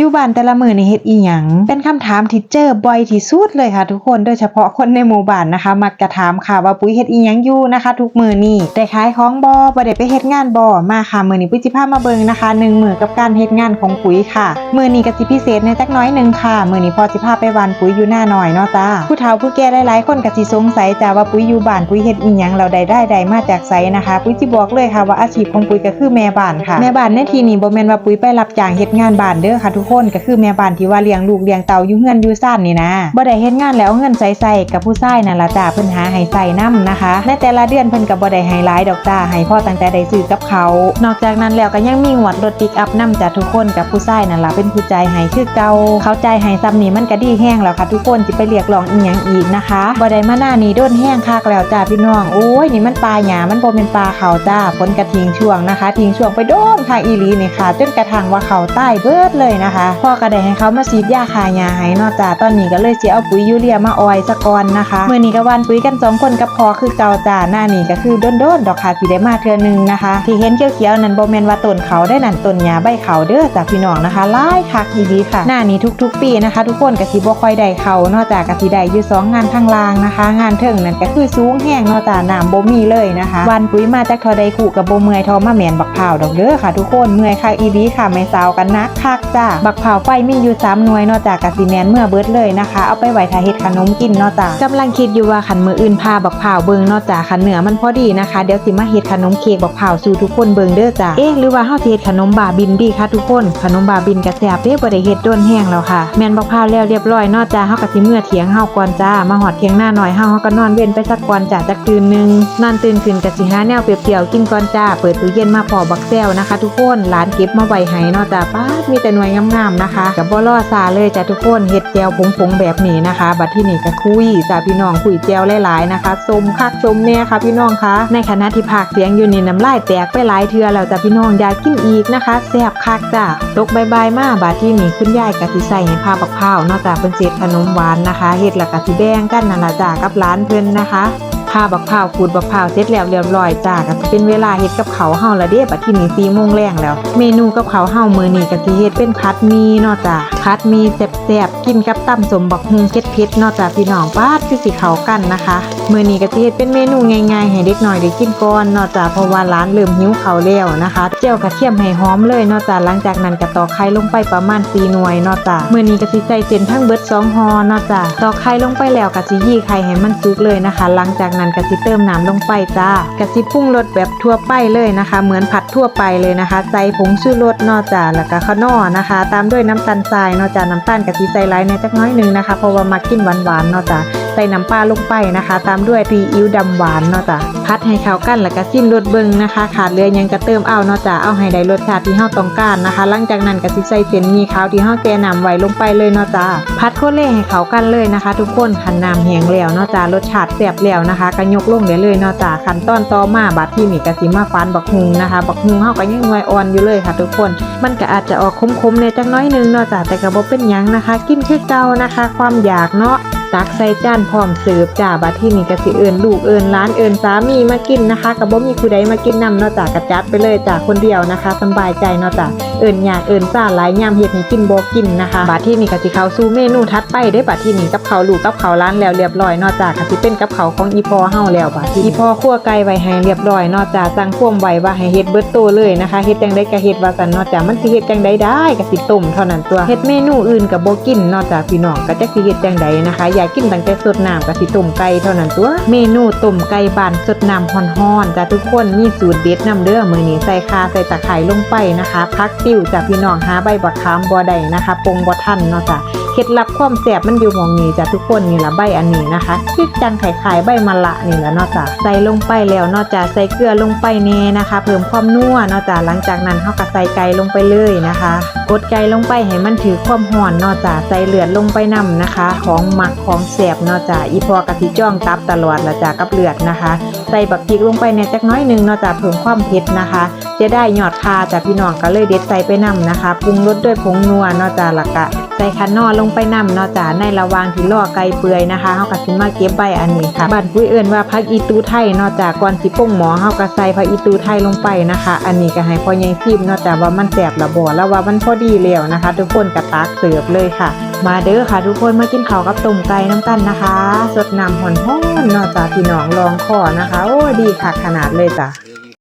อยู่บ้านแต่ละมื้อนี่เฮ็ดอีหยังเป็นคำถามที่เจอบ่อยที่สุดเลยค่ะ ทุกคนโดยเฉพาะคนในหมู่บ้านนะคะ มักจะถามค่ะว่าปุ้ยเฮ็ดอีหยังอยู่นะคะ ทุกมือนี่ได้ขายของบ่บ่ได้ไปเฮ็ดงานบ่มาค่ะมือนี้ปุ้ยสิพามาเบิ่งนะคะหนึ่งมือกับการเฮ็ดงานของปุ้ยค่ะมือนี้ก็สิพิเศษในจักน้อยหนึงค่ะมือนี้พอสิพาไปวานปุ๋ยอยู่หน้าหน่อยเนาะจ้าผู้เฒ่าผู้แก่หลายๆคนก็สิสงสัยจ้าว่าปุ้ยอยู่บ้านปุ้ยเฮ็ดอีหยังเราได้ได้ใดมาจากไสนะคะ ปุ้ยสิบอกเลยค่ะว่าอาชีพของปุ้ยก็คือแม่บ้านค่ะแม่บ้านในที่นี้บ่แม่นว่าปุ้ยไปรับจ้างเฮ็ดงานบ้านเด้อค่ะทุกคนก็คือแม่บ้านที่ว่าเลี้ยงลูกเลี้ยงเต่าอยู่เฮือนอยู่ซ่านนี่นะบ่ได้เฮ็ดงานแล้วเงินใส่ใส่กับผู้ชายนั่นล่ะจ้าเพิ่นหาให้ใส่นํนะคะในแต่ละเดือนเพิ่นก็บ่ได้ให้หลายดอกจ้าให้พ่อตั้งแต่ได้ซื้อกับเขา นอกจากนั้นแล้วก็ยังมีงวดรถปิกอัพนํจ้าทุกคนกับผู้ชายนั่นล่ะเป็นผู้ใจายให้คือเก่าเขาใจายให้ซ้ำนี้มันก็ดีแห้งแล้วค่ะทุกคนสิไปเรียกร้องอีหยังอีกนะคะบ่ได้มาหน้านี้โดนแห้งคักแล้วจ้าพี่น้องโอ้ยนี่มันปลาหยามันบ่เป็นปลาเขาจ้าฝนกระทิงช่วงนะคะ ทิ้งช่วงไปโดนค่ะอีหลีนี่ค่ะ จนกระทั่งว่าเขาใต้เบิดเลยนะคะพ่อก็ได้ให้เขามาฉีดยาคาหญ้าให้นอกจากตอนนี้ก็เลยเสิเอาปุ๋ยยูเรียมาออยซะกอนนะคะเมื้อนี้ก็วานปุ๋ยกันสองคนกับพอคือเก่าจ้าหน้านี้ก็คือโดนๆดอกค่ะสิได้มาเทือนึงนะคะ ที่เห็นเขียวๆนั่นบ่แมนว่าต้นเขาได้นั่นต้นหญ้าใบเขาเด้อจ้าพี่น้องนะคะหลายคักอีหลีค่ะ หน้านี้ทุก ๆ ปีนะคะ ทุกคนก็สิบ่ค่อยได้เขานอกจากก็สิได้อยู่สองงานข้างล่างนะคะ งานเทิงนั่นก็คือสูงแห้งนอกจากน้ำบ่มีเลยนะคะ วันปุ๋ยมาจากทอใดคู่กับโบเมื่อยทอมาแมนบักพร้าดอกเด้อค่ะ ทุกคนเมื่อยคักอีหลีค่ะไม่สาวกันนักคักจ้าบักพร้าไฟมีอยู่สามหน่วยนอกจากกะสิแมนเมื่อเบิดเลยนะคะ เอาไปไว้ทาเฮ็ดขนมกินนอกจากกำลังคิดอยู่ว่าขันมืออื่นพาบักพร้าเบิงนอกจากขันเหนือมันพอดีนะคะ เดี๋ยวสิมาเฮ็ดขนมเค้กบักพร้าสู่ทุกคนเบิงเด้อจ้าเอ๊ะหรือว่าเฮาสิเฮ็ดขนมบาบินดีคะทุกคน ขนมบาบินกระแซบเด้บ่ได้เฮ็ดโดนแห้งแล้วค่ะแมนบักพร้าแล้วเรียบร้อยนอกจากเฮาก็สิเมื่อเถียงเฮาก่อนจ้ามาหอดเถียงหน้าหน่อยเฮาเฮาก็นอนเว้นไปสักก่อนจ้าจักตื่นหนึงนอนตื่นขึ้นก็สิหาแนวเปรียวๆกินก่อนจ้าเปิดตู้เย็นมาพอบักแซวนะคะ ทุกคนหลานเก็บมาไว้ให้นอกจากป้ามีแต่หน่วยงามๆนะคะกับบ่รอซาเลยจ้าทุกคนเฮ็ดแจวผงๆแบบนี้นะคะ บัดที่นี่ก็คุยจ้าพี่น้องคุยแจวหลายๆนะคะสมคักสมแน่ค่ะพี่น้องคะในขณะที่ภาคเสียงอยู่นี่น้ำลายแตกไปหลายเทือแล้วจ้าพี่น้องอยากกินอีกนะคะแซ่บคักจ้าตกใบายๆมาบัดที่นี่คุณยายก็สิใส่ให้ผ้าบักพร้านอกจากเป็นเศษขนมหวานนะคะเฮ็ดล้วก็สิแบ่งกันนั่นละจ้ากับร้านเพิ่นนะคะ ผ้าบักผ้าวขูดบักผ้าวเสร็จแล้วเรียบร้อยจ้าก็เป็นเวลาเฮ็ดกับเขาเฮาละเด้บัดที่นี้4โมงแรงแล้ว เมนูกับเขาเฮามื้อนี้ก็สิเฮ็ดเป็นผัดหมี่เนาะจ้า ผัดมีแซ่บๆกินกับตำสมบักฮุงเผ็ดๆเนาะจ้าพี่น้องปาดคือสิเขากันนะคะมื้อนี้ก็สิเฮ็ดเป็นเมนูง่ายๆให้เด็กน้อยได้กินก่อนนาะจ้าเพราะว่าร้านเริ่มหิวเขาแล้วนะคะเจียวกระเทียมให้หอมเลยนาะจ้าหลังจากนั้นก็ตอกไข่ลงไปประมาณ4หน่วยนาะจ้ามื้อนี้ก็สิใส่เส้นทั้งเบิด2ห่อนาะจ้าตอกไข่ลงไปแล้วก็สิยี่ไข่ให้มันสุกเลยนะคะ หลังจากนั้นก็สิเติมน้ำลงไปจ้าก็สิปรุงรสแบบทั่วไปเลยนะคะ เหมือนผัดทั่วไปเลยนะคะ ใส่ผงชูรสนาะจ้าแล้วก็ข้าวหนอนะคะ ตามด้วยน้ำตาลทรายเนาะจ้าน้ำตาลกะทิใส่ไลน์ในจักน้อยหนึงนะคะเพราะว่ามักกินหวานๆเนาะจ้า ใส่น้ำปลาลงไปนะคะ ตามด้วยซีอิ๊วดำหวานเนาะจ้ะพัดให้เข้ากันแล้วก็ซิมรสเบิงนะคะ ขาดเหลือยังก็เติมเอาเนาะจ้ะเอาให้ได้รสชาติที่เฮาต้องการนะคะ หลังจากนั้นก็สิใส่เส้นมีขาวที่เฮาแกน้ำไว้ลงไปเลยเนาะจ้ะพัดโคเล่ให้เข้ากันเลยนะคะ ทุกคนคันน้ำแห้งแล้วเนาะจ้ะรสชาติแซ่บแล้วนะคะก็ยกลงได้เลยเนาะจ้ะขั้นตอนต่อมาบัดที่นี่ก็สิมาฟันบักฮุงนะคะบักฮุงเฮาก็ยังหน่วยอ่อนอยู่เลยค่ะ ทุกคน มันก็อาจจะออกคมๆในจักน้อยนึงเนาะจ้ะแต่ก็บ่เป็นหยังนะคะ กินคือเก่านะคะ ความอยากเนาะ ตักใส่จานพร้อมเสิร์ฟจ้าบัดที่นี่ก็สิเอิญลูกเอิญร้านเอิญสามีมากินนะคะก็บ่มีผู้ใดมากินนำเนาะจ้ากระจัดไปเลยจ้าคนเดียวนะคะสบายใจเนาะจ้า เอิญอยากเอิญซ่าหลายยามเฮ็ดให้กินบ่กินนะคะบัดที่นี่ก็สิเข้าสู่เมนูถัดไปได้บัดที่นี่กับเขาวลูกกับเขาวร้านแล้วเรียบร้อยนาะจ้าก็สิเป็นกับเขาวของอีพอเฮาแล้วบัดที่อีพอคั่วไก่ไว้ให้เรียบร้อยนาะจ้าสั่งพ่วมไว้ว่าให้เฮ็ดเบิดโตเลยนะคะเฮ็ดจังไดก็เฮ็ดว่าซั่นนาะจ้ามันสิเฮ็ดจังไดได้ก็สิต้มเท่านั้นตัวเฮ็ดเมนูอื่นก็บ่กินนาะจ้าพี่น้องก็จักสิเฮ็ดจังไดนะคะ อยากกินตั้งแต่สดน้ำกับสิต้มไก่เท่านั้นตัวเมนูต้มไก่บานสดน้ำฮ้อนๆจ้ะทุกคนมีสูตรเด็ดนำเด้อมื้อนี้ใส่คาใส่ตะไคร้ลงไปนะคะพักติ้วจ้ะพี่น้องหาใบบักขามบ่ได้นะคะปงบ่ทันเนาะจ้ะเคล็ดลับความแซ่บมันอยู่มองนี้จ้ะทุกคนนี่ละใบอันนี้นะคะคือจังไข่ไข่ใบมะละนี่แหละเนาะจ้ะใส่ลงไปแล้วเนาะจ้ะใส่เกลือลงไปแน่นะคะ เพิ่มความนัวเนาะจ้ะหลังจากนั้นเฮาก็ใส่ไก่ลงไปเลยนะคะกดไก่ลงไปให้มันถือความห่อนเนาะจ้ะใส่เลือดลงไปนํนะคะ ของหมักของแสบเนาะจ้ะอีพอกะทิจ้องตับตลอดละจ้ะกับเลือดนะคะ ใส่บักพริกลงไปในจักน้อยหนึ่งเนาะจ้ะเพิ่มความเผ็ดนะคะ จะได้ยอดคาจ้ะพี่น้องก็เลยเด็ดใส่ไปนํนะคะปรุงรสด้วยผงนัวเนาะจ้ะและกะใส่คันอลงไปนำเนาะจ้ะในระหว่างที่รอไก่เปื่อยนะคะเฮาก็สิมาเก็บใบอันนี้ค่ะบ้านปุ้ยเอิ้นว่าผักอีตูไทยเนาะจ้ะก่อนสิป่งหมอเฮาก็ใส่ผักอีตูไทยลงไปนะคะ อันนี้ก็ให้พ่อใหญ่ซิมเนาะจ้ะว่ามันแซ่บละบ่แล้วว่ามันพอดีแล้วนะคะ ทุกคนก็ตักเสิร์ฟเลยค่ะ มาเด้อค่ะทุกคนมากินข้าวกับต้มไก่น้ำกันนะคะ สดน้ำหอนห้อนนอกจากพี่น้องลองคอนะคะ โอ้ดีค่ะขนาดเลยจ้ะ